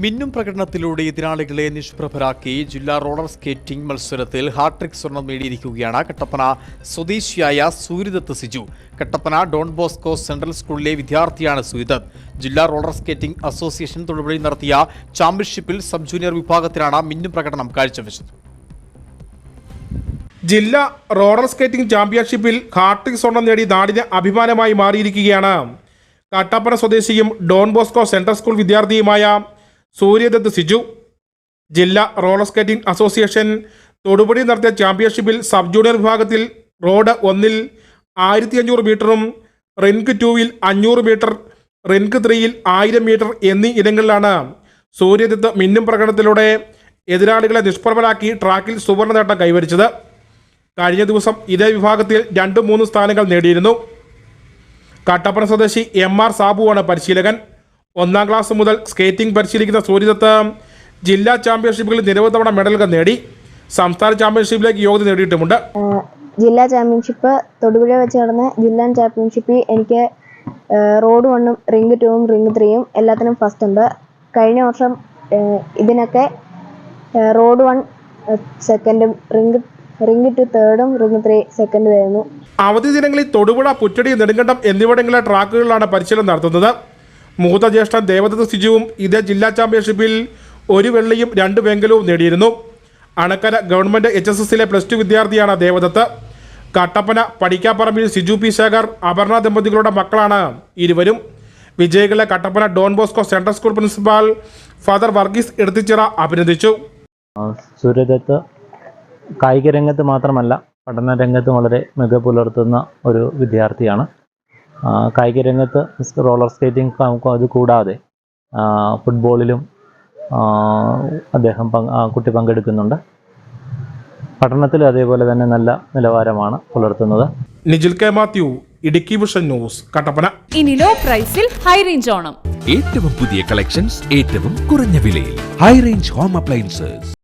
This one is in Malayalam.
മിന്നും പ്രകടനത്തിലൂടെ എതിരാളികളെ നിഷ്പ്രഭരാക്കി ജില്ലാ റോളർ സ്കേറ്റിംഗ് മത്സരത്തിൽ ഹാട്രിക് സ്വർണം നേടിയിരിക്കുകയാണ് കട്ടപ്പന സ്വദേശിയായ Suryadath Siju. Kattappana Don Bosco central സ്കൂളിലെ വിദ്യാർത്ഥിയാണ് സൂര്യദത്ത് ജില്ലാ റോളർ സ്കേറ്റിംഗ് അസോസിയേഷൻ തൊടുപുഴയിൽ നടത്തിയ ചാമ്പ്യൻഷിപ്പിൽ സബ് ജൂനിയർ വിഭാഗത്തിലാണ് മിന്നും പ്രകടനം കാഴ്ചവെച്ചത്. ജില്ലാ റോളർ സ്കേറ്റിംഗ് ചാമ്പ്യൻഷിപ്പിൽ ഹാട്രിക് സ്വർണം നേടി നാടിന് അഭിമാനമായി മാറിയിരിക്കുകയാണ്. കട്ടപ്പന സ്വദേശിയും ഡോൺ ബോസ്കോ സെൻട്രൽ സ്കൂൾ വിദ്യാർത്ഥിയുമായ സൂര്യദത്ത് സിജു ജില്ലാ റോളർ സ്കേറ്റിംഗ് അസോസിയേഷൻ തൊടുപുഴയിൽ നടത്തിയ ചാമ്പ്യൻഷിപ്പിൽ സബ് ജൂനിയർ വിഭാഗത്തിൽ റോഡ് ഒന്നിൽ ആയിരത്തി അഞ്ഞൂറ് മീറ്ററും റിൻക് ടൂവിൽ അഞ്ഞൂറ് മീറ്റർ റിൻക് ത്രീയിൽ ആയിരം മീറ്റർ എന്നീ ഇനങ്ങളിലാണ് സൂര്യദത്ത് മിന്നും പ്രകടനത്തിലൂടെ എതിരാളികളെ നിഷ്പ്രഭരാക്കി ട്രാക്കിൽ സുവർണ നേട്ടം കൈവരിച്ചത്. കഴിഞ്ഞ ദിവസം ഇതേ വിഭാഗത്തിൽ രണ്ട് മൂന്ന് സ്ഥാനങ്ങൾ നേടിയിരുന്നു. കട്ടപ്പന സ്വദേശി എം ആർ സാബുവാണ് പരിശീലകൻ. ഒന്നാം ക്ലാസ് മുതൽ സ്കേറ്റിംഗ് പരിശീലിക്കുന്ന സൂര്യദത്ത് ജില്ലാ ചാമ്പ്യൻഷിപ്പുകളിൽ നിരവധി തവണ മെഡലുകൾ നേടി. സംസ്ഥാന ചാമ്പ്യൻഷിപ്പിലേക്ക് യോഗ്യത നേടിയിട്ടുമുണ്ട്. ജില്ലാ ചാമ്പ്യൻഷിപ്പ് തൊടുപുഴ വെച്ച് നടന്ന ജില്ലാ ചാമ്പ്യൻഷിപ്പിൽ എനിക്ക് റോഡ് വണ്ണും റിംഗ് ടൂവും റിംഗ് ത്രീയും എല്ലാത്തിനും ഫസ്റ്റ് ഉണ്ട്. കഴിഞ്ഞ വർഷം ഇതിനൊക്കെ റോഡ് വൺ സെക്കൻഡും റിംഗ് റിംഗ് ടു തേർഡും റിംഗ് ത്രീ സെക്കൻഡും ആയിരുന്നു. അവധി ദിനങ്ങളിൽ തൊടുപുഴ പുറ്റടി നെടുങ്കണ്ടം എന്നിവിടങ്ങളിലെ ട്രാക്കുകളിലാണ് പരിശീലനം നടത്തുന്നത്. മൂത്ത ജ്യേഷ്ഠൻ ദേവദത്ത് സിജുവും ഇതേ ജില്ലാ ചാമ്പ്യൻഷിപ്പിൽ ഒരു വെള്ളിയും രണ്ട് വെങ്കലവും നേടിയിരുന്നു. അണക്കര ഗവൺമെന്റ് എച്ച് എസ് എസിലെ പ്ലസ് ടു വിദ്യാർത്ഥിയാണ് ദേവദത്ത്. കട്ടപ്പന പടിക്കാപ്പറമ്പിൽ സിജു പി ശേഖർ അപർണ ദമ്പതികളുടെ മക്കളാണ് ഇരുവരും. വിജയികളെ Kattappana Don Bosco central school principal father Varghese Eduthichira അഭിനന്ദിച്ചു. സൂര്യദത്ത് കായിക രംഗത്ത് മാത്രമല്ല പഠന രംഗത്തും വളരെ മികവ് പുലർത്തുന്ന ഒരു വിദ്യാർത്ഥിയാണ്. ആ, കായിക രംഗത്ത് റോളർ സ്കേറ്റിംഗ് അത് കൂടാതെ ഫുട്ബോളിലും അദ്ദേഹം കുട്ടി പങ്കെടുക്കുന്നുണ്ട്. പഠനത്തിൽ അതേപോലെ തന്നെ നല്ല നിലവാരമാണ് പുലർത്തുന്നത്. Nijil K Mathew Idukki vision news Kattappana. ഇനി ലോ പ്രൈസിൽ ഹൈ റേഞ്ച് ഓണം. ഏറ്റവും പുതിയ കളക്ഷൻസ് ഏറ്റവും കുറഞ്ഞ വിലയിൽ. High range home appliances